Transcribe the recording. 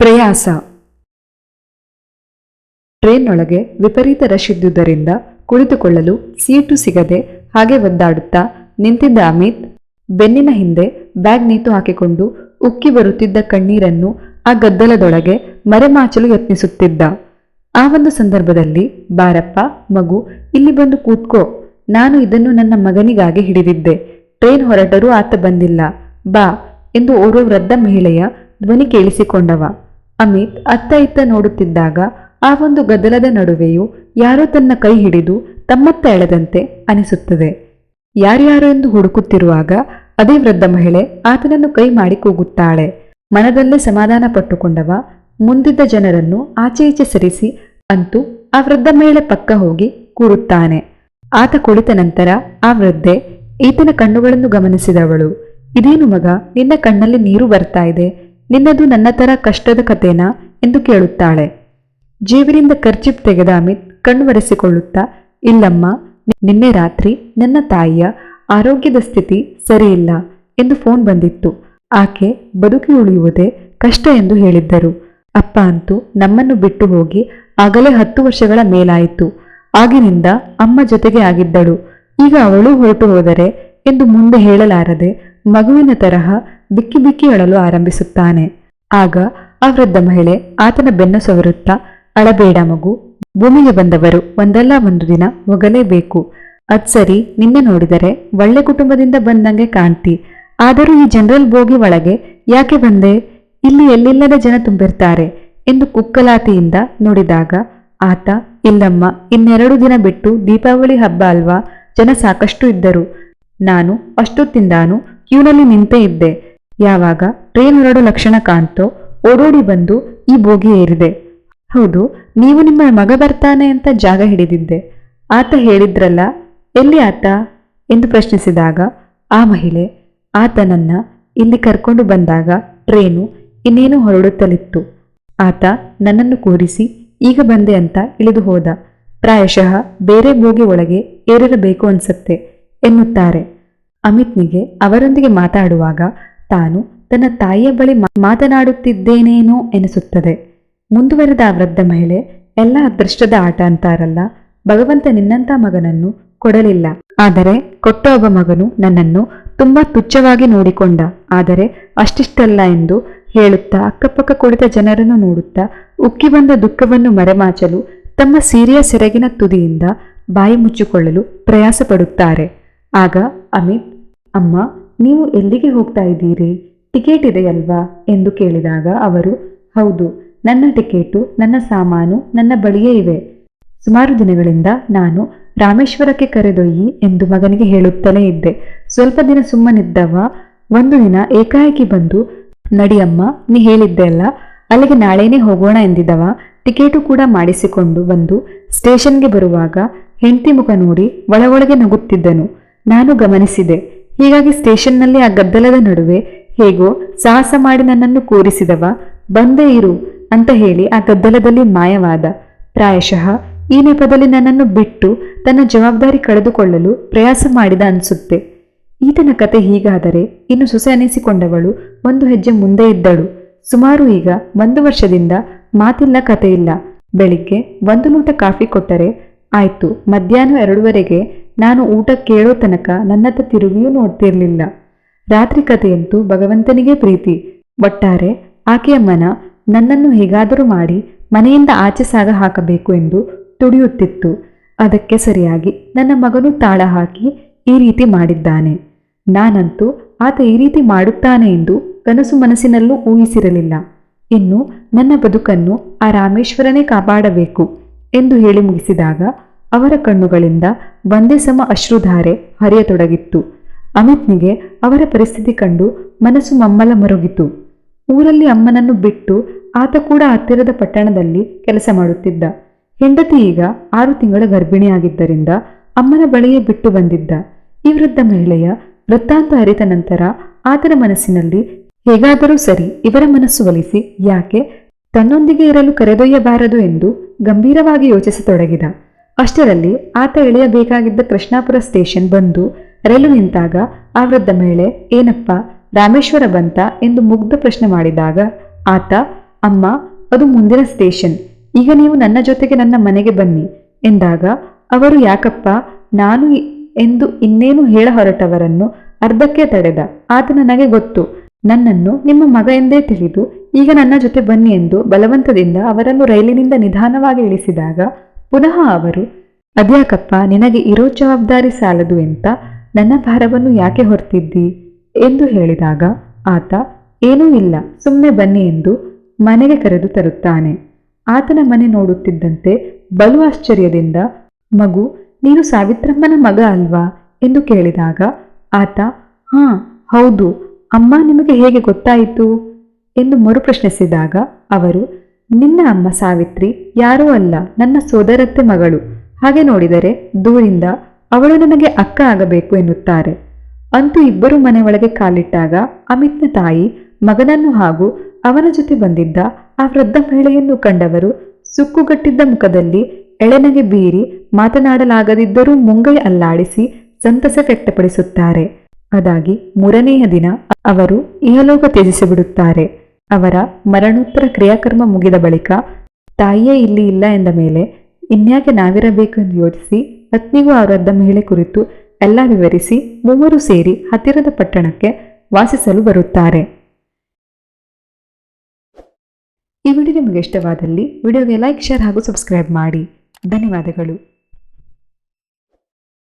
ಪ್ರಯಾಸ. ಟ್ರೇನ್ನೊಳಗೆ ವಿಪರೀತ ರಶ್ ಇದ್ದುದರಿಂದ ಕುಳಿತುಕೊಳ್ಳಲು ಸೀಟು ಸಿಗದೆ ಹಾಗೆ ಒದ್ದಾಡುತ್ತಾ ನಿಂತಿದ್ದ ಅಮಿತ್ ಬೆನ್ನಿನ ಹಿಂದೆ ಬ್ಯಾಗ್ ನೇತು ಹಾಕಿಕೊಂಡು ಉಕ್ಕಿ ಬರುತ್ತಿದ್ದ ಕಣ್ಣೀರನ್ನು ಆ ಗದ್ದಲದೊಳಗೆ ಮರೆಮಾಚಲು ಯತ್ನಿಸುತ್ತಿದ್ದ. ಆ ಒಂದು ಸಂದರ್ಭದಲ್ಲಿ, ಬಾರಪ್ಪ, ಮಗು, ಇಲ್ಲಿ ಬಂದು ಕೂತ್ಕೋ. ನಾನು ಇದನ್ನು ನನ್ನ ಮಗನಿಗಾಗಿ ಹಿಡಿದಿದ್ದೆ. ಟ್ರೈನ್ ಹೊರಟರೂ ಆತ ಬಂದಿಲ್ಲ. ಬಾ ಎಂದು ಓರ್ವ ವೃದ್ಧ ಮಹಿಳೆಯ ಧ್ವನಿ ಕೇಳಿಸಿಕೊಂಡವ. ಅಮಿತ್ ಅತ್ತ ಇತ್ತ ನೋಡುತ್ತಿದ್ದಾಗ ಆ ಒಂದು ಗದ್ದಲದ ನಡುವೆಯೂ ಯಾರೋ ತನ್ನ ಕೈ ಹಿಡಿದು ತಮ್ಮತ್ತ ಎಳೆದಂತೆ ಅನಿಸುತ್ತದೆ. ಯಾರ್ಯಾರು ಎಂದು ಹುಡುಕುತ್ತಿರುವಾಗ ಅದೇ ವೃದ್ಧ ಮಹಿಳೆ ಆತನನ್ನು ಕೈ ಮಾಡಿ ಕೂಗುತ್ತಾಳೆ. ಮನದಲ್ಲೇ ಸಮಾಧಾನ ಪಟ್ಟುಕೊಂಡವ ಮುಂದಿದ್ದ ಜನರನ್ನು ಆಚೆ ಈಚೆ ಸರಿಸಿ ಅಂತೂ ಆ ವೃದ್ಧ ಮಹಿಳೆ ಪಕ್ಕ ಹೋಗಿ ಕೂರುತ್ತಾನೆ. ಆತ ಕುಳಿತ ನಂತರ ಆ ವೃದ್ಧೆ ಈತನ ಕಣ್ಣುಗಳನ್ನು ಗಮನಿಸಿದವಳು. ಇದೇನು ಮಗ, ನಿನ್ನ ಕಣ್ಣಲ್ಲಿ ನೀರು ಬರ್ತಾ ಇದೆ. ನಿನ್ನದು ನನ್ನ ತರ ಕಷ್ಟದ ಕಥೆನಾ? ಎಂದು ಕೇಳುತ್ತಾಳೆ. ಜೇಬಿನಿಂದ ಖರ್ಚಿಪ್ ತೆಗೆದ ಅಮಿತ್ ಕಣ್ವರೆಸಿಕೊಳ್ಳುತ್ತಾ ಇಲ್ಲಮ್ಮ, ನಿನ್ನೆ ರಾತ್ರಿ ನನ್ನ ತಾಯಿಯ ಆರೋಗ್ಯದ ಸ್ಥಿತಿ ಸರಿಯಿಲ್ಲ ಎಂದು ಫೋನ್ ಬಂದಿತ್ತು. ಆಕೆ ಬದುಕಿ ಉಳಿಯುವುದೇ ಕಷ್ಟ ಎಂದು ಹೇಳಿದ್ದರು. ಅಪ್ಪ ಅಂತೂ ನಮ್ಮನ್ನು ಬಿಟ್ಟು ಹೋಗಿ ಆಗಲೇ ಹತ್ತು ವರ್ಷಗಳ ಮೇಲಾಯಿತು. ಆಗಿನಿಂದ ಅಮ್ಮ ಜೊತೆಗೆ ಆಗಿದ್ದಳು. ಈಗ ಅವಳು ಹೊರಟು ಹೋದರೆ ಎಂದು ಮುಂದೆ ಹೇಳಲಾರದೆ ಮಗುವಿನ ತರಹ ಬಿಕ್ಕಿ ಬಿಕ್ಕಿ ಅಳಲು ಆರಂಭಿಸುತ್ತಾನೆ. ಆಗ ಆ ವೃದ್ಧ ಮಹಿಳೆ ಆತನ ಬೆನ್ನು ಸವರುತ್ತಾ, ಅಳಬೇಡ ಮಗು, ಭೂಮಿಗೆ ಬಂದವರು ಒಂದಲ್ಲ ಒಂದು ದಿನ ಹೋಗಲೇಬೇಕು ಅದ್ ಸರಿ, ನಿನ್ನೆ ನೋಡಿದರೆ ಒಳ್ಳೆ ಕುಟುಂಬದಿಂದ ಬಂದಂಗೆ ಕಾಣ್ತಿ. ಆದರೂ ಈ ಜನರಲ್ ಬೋಗಿ ಒಳಗೆ ಯಾಕೆ ಬಂದೆ? ಇಲ್ಲಿ ಎಲ್ಲಿಲ್ಲದ ಜನ ತುಂಬಿರ್ತಾರೆ ಎಂದು ಕುಕ್ಕಲಾತಿಯಿಂದ ನೋಡಿದಾಗ, ಆತ, ಇಲ್ಲಮ್ಮ, ಇನ್ನೆರಡು ದಿನ ಬಿಟ್ಟು ದೀಪಾವಳಿ ಹಬ್ಬ ಅಲ್ವಾ? ಜನ ಸಾಕಷ್ಟು ಇದ್ದರು. ನಾನು ಅಷ್ಟೊತ್ತಿಂದಾನು ಕ್ಯೂನಲ್ಲಿ ನಿಂತೇ ಇದ್ದೆ. ಯಾವಾಗ ಟ್ರೈನ್ ಹೊರಡೋ ಲಕ್ಷಣ ಕಾಣ್ತೋ ಓಡೋಡಿ ಬಂದು ಈ ಬೋಗಿ ಏರಿದೆ. ಹೌದು, ನೀವು ನಿಮ್ಮ ಮಗ ಬರ್ತಾನೆ ಅಂತ ಜಾಗ ಹಿಡಿದಿದ್ದೆ. ಆತ ಹೇಳಿದ್ರಲ್ಲ, ಎಲ್ಲಿ ಆತ? ಎಂದು ಪ್ರಶ್ನಿಸಿದಾಗ, ಆ ಮಹಿಳೆ, ಆತನನ್ನ ಇಲ್ಲಿ ಕರ್ಕೊಂಡು ಬಂದಾಗ ಟ್ರೇನು ಇನ್ನೇನು ಹೊರಡುತ್ತಲಿತ್ತು. ಆತ ನನ್ನನ್ನು ಕೂರಿಸಿ, ಈಗ ಬಂದೆ ಅಂತ ಇಳಿದು ಹೋದ. ಪ್ರಾಯಶಃ ಬೇರೆ ಬೋಗಿ ಒಳಗೆ ಏರಿರಬೇಕು ಅನ್ಸತ್ತೆ, ಎನ್ನುತ್ತಾರೆ. ಅಮಿತ್ನಿಗೆ ಅವರೊಂದಿಗೆ ಮಾತಾಡುವಾಗ ತಾನು ತನ್ನ ತಾಯಿಯ ಬಳಿ ಮಾತನಾಡುತ್ತಿದ್ದೇನೇನೋ ಎನಿಸುತ್ತದೆ. ಮುಂದುವರೆದ ಆ ವೃದ್ಧ ಮಹಿಳೆ, ಎಲ್ಲ ಅದೃಷ್ಟದ ಆಟ ಅಂತಾರಲ್ಲ, ಭಗವಂತ ನಿನ್ನಂಥ ಮಗನನ್ನು ಕೊಡಲಿಲ್ಲ. ಆದರೆ ಕೊಟ್ಟ ಒಬ್ಬ ಮಗನು ನನ್ನನ್ನು ತುಂಬಾ ತುಚ್ಛವಾಗಿ ನೋಡಿಕೊಂಡ. ಆದರೆ ಅಷ್ಟಿಷ್ಟಲ್ಲ ಎಂದು ಹೇಳುತ್ತಾ ಅಕ್ಕಪಕ್ಕ ಕುಳಿತ ಜನರನ್ನು ನೋಡುತ್ತಾ ಉಕ್ಕಿ ಬಂದ ದುಃಖವನ್ನು ಮರೆಮಾಚಲು ತಮ್ಮ ಸೀರೆಯ ಸೆರಗಿನ ತುದಿಯಿಂದ ಬಾಯಿ ಮುಚ್ಚಿಕೊಳ್ಳಲು ಪ್ರಯಾಸ ಪಡುತ್ತಾರೆ ಆಗ ಅಮಿತ್, ಅಮ್ಮ ನೀವು ಎಲ್ಲಿಗೆ ಹೋಗ್ತಾ ಇದ್ದೀರಿ? ಟಿಕೆಟ್ ಇದೆಯಲ್ವಾ? ಎಂದು ಕೇಳಿದಾಗ ಅವರು, ಹೌದು, ನನ್ನ ಟಿಕೆಟು, ನನ್ನ ಸಾಮಾನು, ನನ್ನ ಬಳಿಯೇ ಇವೆ. ಸುಮಾರು ದಿನಗಳಿಂದ ನಾನು ರಾಮೇಶ್ವರಕ್ಕೆ ಕರೆದೊಯ್ಯಿ ಎಂದು ಮಗನಿಗೆ ಹೇಳುತ್ತಲೇ ಇದ್ದೆ. ಸ್ವಲ್ಪ ದಿನ ಸುಮ್ಮನಿದ್ದವ, ಒಂದು ದಿನ ಏಕಾಏಕಿ ಬಂದು, ನಡಿಯಮ್ಮ, ನೀ ಹೇಳಿದ್ದೆ ಅಲ್ಲ, ಅಲ್ಲಿಗೆ ನಾಳೆನೇ ಹೋಗೋಣ ಎಂದಿದ್ದವ. ಟಿಕೆಟು ಕೂಡ ಮಾಡಿಸಿಕೊಂಡು ಬಂದು ಸ್ಟೇಷನ್ಗೆ ಬರುವಾಗ ಹೆಂಡತಿ ಮುಖ ನೋಡಿ ಒಳಗೊಳಗೆ ಒಳಗೆ ನಗುತ್ತಿದ್ದನು. ನಾನು ಗಮನಿಸಿದೆ. ಹೀಗಾಗಿ ಸ್ಟೇಷನ್ನಲ್ಲಿ ಆ ಗದ್ದಲದ ನಡುವೆ ಹೇಗೋ ಸಾಹಸ ಮಾಡಿ ನನ್ನನ್ನು ಕೂರಿಸಿದವ, ಬಂದೇ ಇರು ಅಂತ ಹೇಳಿ ಆ ಗದ್ದಲದಲ್ಲಿ ಮಾಯವಾದ. ಪ್ರಾಯಶಃ ಈ ನೆಪದಲ್ಲಿ ನನ್ನನ್ನು ಬಿಟ್ಟು ತನ್ನ ಜವಾಬ್ದಾರಿ ಕಳೆದುಕೊಳ್ಳಲು ಪ್ರಯಾಸ ಮಾಡಿದ ಅನ್ಸುತ್ತೆ. ಈತನ ಕತೆ ಹೀಗಾದರೆ ಇನ್ನು ಸೊಸೆ ಅನಿಸಿಕೊಂಡವಳು ಒಂದು ಹೆಜ್ಜೆ ಮುಂದೆ ಇದ್ದಳು. ಸುಮಾರು ಈಗ ಒಂದು ವರ್ಷದಿಂದ ಮಾತಿಲ್ಲ ಕಥೆಯಿಲ್ಲ. ಬೆಳಿಗ್ಗೆ ಒಂದು ಲೋಟ ಕಾಫಿ ಕೊಟ್ಟರೆ ಆಯಿತು, ಮಧ್ಯಾಹ್ನ ಎರಡೂವರೆಗೆ ನಾನು ಊಟ ಕೇಳೋ ತನಕ ನನ್ನತ್ತ ತಿರುಗಿಯೂ ನೋಡ್ತಿರಲಿಲ್ಲ. ರಾತ್ರಿ ಕಥೆಯಂತೂ ಭಗವಂತನಿಗೆ ಪ್ರೀತಿ. ಒಟ್ಟಾರೆ ಆಕೆಯ ಮನ ನನ್ನನ್ನು ಹೇಗಾದರೂ ಮಾಡಿ ಮನೆಯಿಂದ ಆಚೆ ಸಾಗ ಹಾಕಬೇಕು ಎಂದು ತುಡಿಯುತ್ತಿತ್ತು. ಅದಕ್ಕೆ ಸರಿಯಾಗಿ ನನ್ನ ಮಗನು ತಾಳ ಹಾಕಿ ಈ ರೀತಿ ಮಾಡಿದ್ದಾನೆ. ನಾನಂತೂ ಆತ ಈ ರೀತಿ ಮಾಡುತ್ತಾನೆ ಎಂದು ಕನಸು ಮನಸ್ಸಿನಲ್ಲೂ ಊಹಿಸಿರಲಿಲ್ಲ. ಇನ್ನು ನನ್ನ ಬದುಕನ್ನು ಆ ರಾಮೇಶ್ವರನೇ ಕಾಪಾಡಬೇಕು ಎಂದು ಹೇಳಿ ಮುಗಿಸಿದಾಗ ಅವರ ಕಣ್ಣುಗಳಿಂದ ಒಂದೇ ಸಮ ಅಶ್ರುಧಾರೆ ಹರಿಯತೊಡಗಿತ್ತು. ಅಮಿತ್ನಿಗೆ ಅವರ ಪರಿಸ್ಥಿತಿ ಕಂಡು ಮನಸ್ಸು ಮಮ್ಮಲ ಮರುಗಿತು. ಊರಲ್ಲಿ ಅಮ್ಮನನ್ನು ಬಿಟ್ಟು ಆತ ಕೂಡ ಹತ್ತಿರದ ಪಟ್ಟಣದಲ್ಲಿ ಕೆಲಸ ಮಾಡುತ್ತಿದ್ದ. ಹೆಂಡತಿ ಈಗ ಆರು ತಿಂಗಳ ಗರ್ಭಿಣಿಯಾಗಿದ್ದರಿಂದ ಅಮ್ಮನ ಬಳಿಯೇ ಬಿಟ್ಟು ಬಂದಿದ್ದ. ಈ ವೃದ್ಧ ಮಹಿಳೆಯ ವೃತ್ತಾಂತ ಅರಿತ ನಂತರ ಆತನ ಮನಸ್ಸಿನಲ್ಲಿ ಹೇಗಾದರೂ ಸರಿ ಇವರ ಮನಸ್ಸು ಒಲಿಸಿ, ಯಾಕೆ ತನ್ನೊಂದಿಗೆ ಇರಲು ಕರೆದೊಯ್ಯಬಾರದು ಎಂದು ಗಂಭೀರವಾಗಿ ಯೋಚಿಸತೊಡಗಿದ. ಅಷ್ಟರಲ್ಲಿ ಆತ ಇಳಿಯಬೇಕಾಗಿದ್ದ ಕೃಷ್ಣಾಪುರ ಸ್ಟೇಷನ್ ಬಂದು ರೈಲು ನಿಂತಾಗ ಆ ವೃದ್ಧ ಮಹಿಳೆ, ಏನಪ್ಪ, ರಾಮೇಶ್ವರ ಬಂತ? ಎಂದು ಮುಗ್ಧ ಪ್ರಶ್ನೆ ಮಾಡಿದಾಗ, ಆತ, ಅಮ್ಮ, ಅದು ಮುಂದಿನ ಸ್ಟೇಷನ್. ಈಗ ನೀವು ನನ್ನ ಜೊತೆಗೆ ನನ್ನ ಮನೆಗೆ ಬನ್ನಿ. ಎಂದಾಗ, ಅವರು ಯಾಕಪ್ಪ, ನಾನು ಎಂದು ಇನ್ನೇನು ಹೇಳ ಹೊರಟವರನ್ನು ಅರ್ಧಕ್ಕೆ ತಡೆದ. ಆತ ನನಗೆ ಗೊತ್ತು. ನನ್ನನ್ನು ನಿಮ್ಮ ಮಗ ಎಂದೇ ತಿಳಿದು ಈಗ ನನ್ನ ಜೊತೆ ಬನ್ನಿ ಎಂದು ಬಲವಂತದಿಂದ ಅವರನ್ನು ರೈಲಿನಿಂದ ನಿಧಾನವಾಗಿ ಇಳಿಸಿದಾಗ ಪುನಃ ಅವರು, ಅದ್ಯಾಕಪ್ಪ, ನಿನಗೆ ಇರೋ ಜವಾಬ್ದಾರಿ ಸಾಲದು ಎಂತ? ನನ್ನ ಭಾರವನ್ನು ಯಾಕೆ ಹೊರ್ತಿದ್ದಿ? ಎಂದು ಹೇಳಿದಾಗ, ಆತ, ಏನೂ ಇಲ್ಲ ಸುಮ್ಮನೆ ಬನ್ನಿ ಎಂದು ಮನೆಗೆ ಕರೆದು ತರುತ್ತಾನೆ. ಆತನ ಮನೆ ನೋಡುತ್ತಿದ್ದಂತೆ ಬಲು ಆಶ್ಚರ್ಯದಿಂದ, ಮಗು, ನೀನು ಸಾವಿತ್ರಮ್ಮನ ಮಗ ಅಲ್ವಾ? ಎಂದು ಕೇಳಿದಾಗ, ಆತ, ಹಾ, ಹೌದು, ಅಮ್ಮ ನಿಮಗೆ ಹೇಗೆ ಗೊತ್ತಾಯಿತು? ಎಂದು ಮರುಪ್ರಶ್ನಿಸಿದಾಗ ಅವರು ನಿನ್ನ ಅಮ್ಮ ಸಾವಿತ್ರಿ ಯಾರೂ ಅಲ್ಲ ನನ್ನ ಸೋದರತ್ತೆ ಮಗಳು. ಹಾಗೆ ನೋಡಿದರೆ ದೂರಿಂದ ಅವಳು ನನಗೆ ಅಕ್ಕ ಆಗಬೇಕು ಎನ್ನುತ್ತಾರೆ. ಅಂತೂ ಇಬ್ಬರು ಮನೆ ಒಳಗೆ ಕಾಲಿಟ್ಟಾಗ ಅಮಿತ್ನ ತಾಯಿ, ಮಗನನ್ನು ಹಾಗೂ ಅವನ ಜೊತೆ ಬಂದಿದ್ದ ಆ ವೃದ್ಧ ಮಹಿಳೆಯನ್ನು ಕಂಡವರು ಸುಕ್ಕುಗಟ್ಟಿದ್ದ ಮುಖದಲ್ಲಿ ಎಳೆನಗೆ ಬೀರಿ ಮಾತನಾಡಲಾಗದಿದ್ದರೂ ಮುಂಗೈ ಅಲ್ಲಾಡಿಸಿ ಸಂತಸ ವ್ಯಕ್ತಪಡಿಸುತ್ತಾರೆ. ಅದಾಗಿ ಮೂರನೆಯ ದಿನ ಅವರು ಇಹಲೋಕ ತ್ಯಜಿಸಿಬಿಡುತ್ತಾರೆ. ಅವರ ಮರಣೋತ್ತರ ಕ್ರಿಯಾಕರ್ಮ ಮುಗಿದ ಬಳಿಕ ತಾಯಿಯೇ ಇಲ್ಲಿ ಇಲ್ಲ ಎಂದ ಮೇಲೆ ಇನ್ಯಾಕೆ ನಾವಿರಬೇಕು ಎಂದು ಯೋಚಿಸಿ ಪತ್ನಿಗೂ ಅವರದ್ದ ಮಹಿಳೆ ಕುರಿತು ಎಲ್ಲ ವಿವರಿಸಿ ಮೂವರು ಸೇರಿ ಹತ್ತಿರದ ಪಟ್ಟಣಕ್ಕೆ ವಾಸಿಸಲು ಬರುತ್ತಾರೆ. ಈ ವಿಡಿಯೋ ನಿಮಗೆ ಇಷ್ಟವಾದಲ್ಲಿ ವಿಡಿಯೋಗೆ ಲೈಕ್, ಶೇರ್ ಹಾಗೂ ಸಬ್ಸ್ಕ್ರೈಬ್ ಮಾಡಿ. ಧನ್ಯವಾದಗಳು.